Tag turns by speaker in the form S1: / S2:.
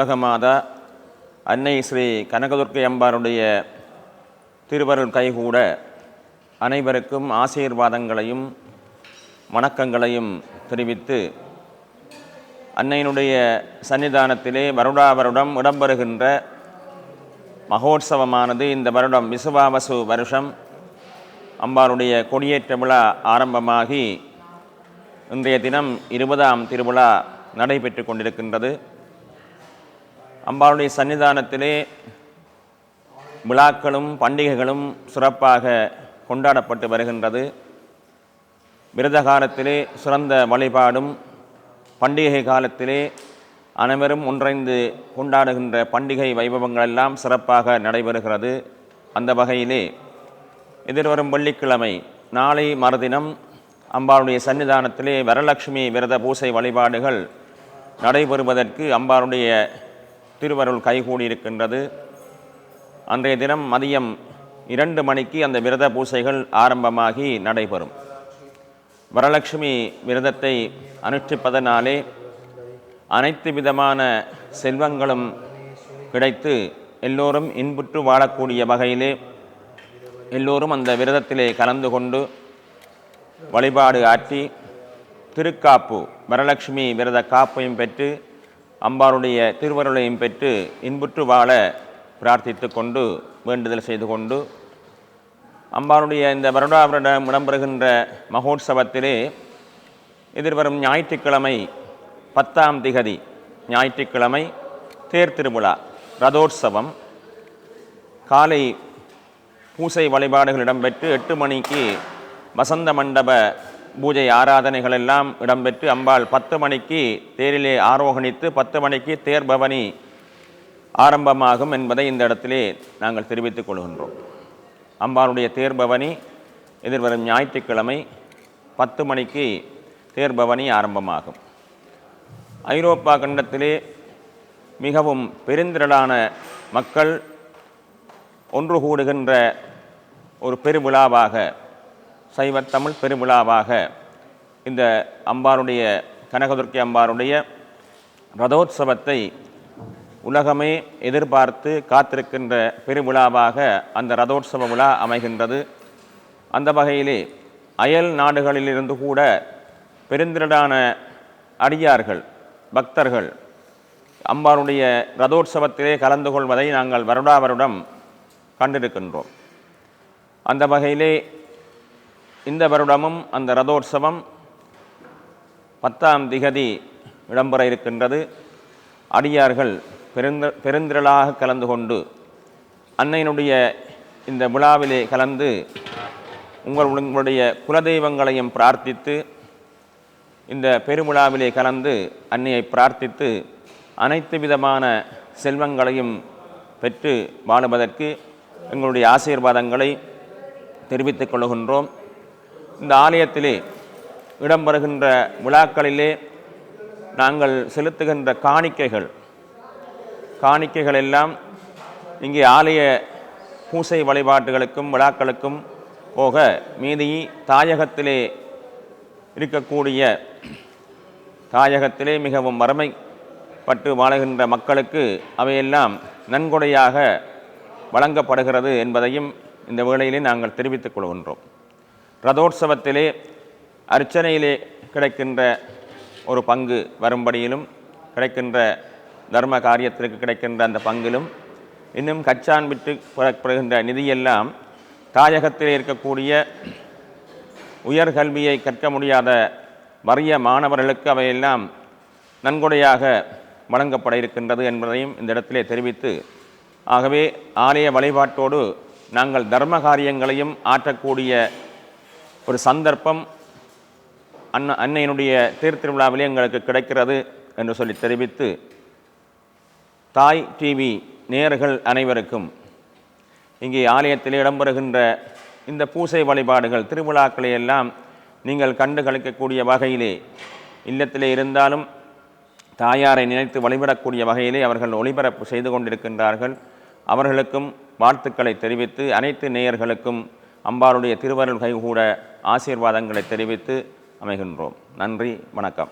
S1: உலக மாதா அன்னை ஸ்ரீ கனகதுர்க்கை அம்பாருடைய திருவருள் கைகூட அனைவருக்கும் ஆசீர்வாதங்களையும் வணக்கங்களையும் தெரிவித்து அன்னையினுடைய சன்னிதானத்திலே வருடா வருடம் இடம்பெறுகின்ற மகோத்சவமானது இந்த வருடம் விசுவாவசு வருஷம். அம்பாளுடைய கொடியேற்ற விழா ஆரம்பமாகி இன்றைய தினம் இருபதாம் திருவிழா நடைபெற்று கொண்டிருக்கின்றது. அம்பாளுடைய சன்னிதானத்திலே விழாக்களும் பண்டிகைகளும் சிறப்பாக கொண்டாடப்பட்டு வருகின்றது. விரத காலத்திலே சிறந்த வழிபாடும் பண்டிகை காலத்திலே அனைவரும் ஒன்றைந்து கொண்டாடுகின்ற பண்டிகை வைபவங்கள் எல்லாம் சிறப்பாக நடைபெறுகிறது. அந்த வகையிலே எதிர்வரும் வெள்ளிக்கிழமை நாளை மறுதினம் அம்பாளுடைய சன்னிதானத்திலே வரலட்சுமி விரத பூசை வழிபாடுகள் நடைபெறுவதற்கு அம்பாளுடைய திருவருள் கைகூடியிருக்கின்றது. அன்றைய தினம் மதியம் இரண்டு மணிக்கு அந்த விரத பூசைகள் ஆரம்பமாகி நடைபெறும். வரலட்சுமி விரதத்தை அனுஷ்டிப்பதனாலே அனைத்து விதமான செல்வங்களும் கிடைத்து எல்லோரும் இன்புற்று வாழக்கூடிய வகையிலே எல்லோரும் அந்த விரதத்திலே கலந்து கொண்டு வழிபாடு ஆற்றி திருக்காப்பு வரலட்சுமி விரத காப்பையும் பெற்று அம்பாருடைய திருவருளையும் பெற்று இன்புற்று வாழ பிரார்த்தித்து கொண்டு வேண்டுதல் செய்து கொண்டு அம்பாருடைய இந்த வருடா வருடம் இடம்பெறுகின்ற மகோத்சவத்திலே எதிர்வரும் ஞாயிற்றுக்கிழமை பத்தாம் திகதி ஞாயிற்றுக்கிழமை தேர் திருவிழா ரதோற்சவம் காலை பூசை வழிபாடுகள் இடம்பெற்று எட்டு மணிக்கு வசந்த மண்டப பூஜை ஆராதனைகள் எல்லாம் இடம்பெற்று அம்பாள் பத்து மணிக்கு தேரிலே ஆரோகணித்து பத்து மணிக்கு தேர் பவனி ஆரம்பமாகும் என்பதை இந்த இடத்திலே நாங்கள் தெரிவித்துக் கொள்கின்றோம். அம்பாளுடைய தேர் பவனி எதிர்வரும் ஞாயிற்றுக்கிழமை பத்து மணிக்கு தேர் பவனி ஆரம்பமாகும். ஐரோப்பா கண்டத்திலே மிகவும் பெருந்திரளான மக்கள் ஒன்று கூடுகின்ற ஒரு பெருவிழாவாக சைவத்தமிழ் தமிழ் பெருவிழாவாக இந்த அம்பாருடைய கனகதுர்க்கி அம்பாருடைய ரதோத்சவத்தை உலகமே எதிர்பார்த்து காத்திருக்கின்ற பெருவிழாவாக அந்த ரதோற்சவ விழா அமைகின்றது. அந்த வகையிலே அயல் நாடுகளிலிருந்து கூட பெருந்திரளான அடியார்கள் பக்தர்கள் அம்பாருடைய ரதோற்சவத்திலே கலந்து கொள்வதை நாங்கள் வருடா வருடம் கண்டிருக்கின்றோம். அந்த வகையிலே இந்த வருடமும் அந்த ரதோற்சவம் பத்தாம் திகதி இடம்பெற இருக்கின்றது. அடியார்கள் பெருந்த பெருந்திரளாக கலந்து கொண்டு அன்னையினுடைய இந்த விழாவிலே கலந்து உங்கள் உங்களுடைய குலதெய்வங்களையும் பிரார்த்தித்து இந்த பெருவிழாவிலே கலந்து அன்னையை பிரார்த்தித்து அனைத்து விதமான செல்வங்களையும் பெற்று வாழுவதற்கு எங்களுடைய ஆசீர்வாதங்களை தெரிவித்துக் கொள்கின்றோம். இந்த ஆலயத்திலே இடம்பெறுகின்ற விழாக்களிலே நாங்கள் செலுத்துகின்ற காணிக்கைகள். காணிக்கைகள் எல்லாம் இங்கே ஆலய பூசை வழிபாட்டுகளுக்கும் விழாக்களுக்கும் போக மீதி தாயகத்திலே இருக்கக்கூடிய தாயகத்திலே மிகவும் வறுமைப்பட்டு வாழுகின்ற மக்களுக்கு அவையெல்லாம் நன்கொடையாக வழங்கப்படுகிறது என்பதையும் இந்த வேளையிலே நாங்கள் தெரிவித்துக் கொள்கின்றோம். ரதோற்சவத்திலே அர்ச்சனையிலே கிடைக்கின்ற ஒரு பங்கு வரும்படியிலும் கிடைக்கின்ற தர்ம காரியத்திற்கு கிடைக்கின்ற அந்த பங்கிலும் இன்னும் கச்சான் விட்டு புறப்படுகின்ற நிதியெல்லாம் தாயகத்திலே இருக்கக்கூடிய உயர்கல்வியை கற்க முடியாத வறிய மாணவர்களுக்கு அவையெல்லாம் நன்கொடையாக வழங்கப்பட இருக்கின்றது என்பதையும் இந்த இடத்திலே தெரிவித்து ஆகவே ஆலய வழிபாட்டோடு நாங்கள் தர்ம காரியங்களையும் ஆற்றக்கூடிய ஒரு சந்தர்ப்பம் அன்ன அன்னையினுடைய தேர்திருவிழாவிலே எங்களுக்கு கிடைக்கிறது என்று சொல்லி தெரிவித்து தாய் டிவி நேர்கள் அனைவருக்கும் இங்கே ஆலயத்தில் இடம்பெறுகின்ற இந்த பூசை வழிபாடுகள் திருவிழாக்களை எல்லாம் நீங்கள் கண்டு கழிக்கக்கூடிய வகையிலே இல்லத்திலே இருந்தாலும் தாயாரை நினைத்து வழிபடக்கூடிய வகையிலே அவர்கள் ஒளிபரப்பு செய்து கொண்டிருக்கின்றார்கள். அவர்களுக்கும் வாழ்த்துக்களை தெரிவித்து அனைத்து நேயர்களுக்கும் அம்பாருடைய திருவருள் கைகூட ஆசீர்வாதங்களை தெரிவித்து அமைகின்றோம். நன்றி வணக்கம்.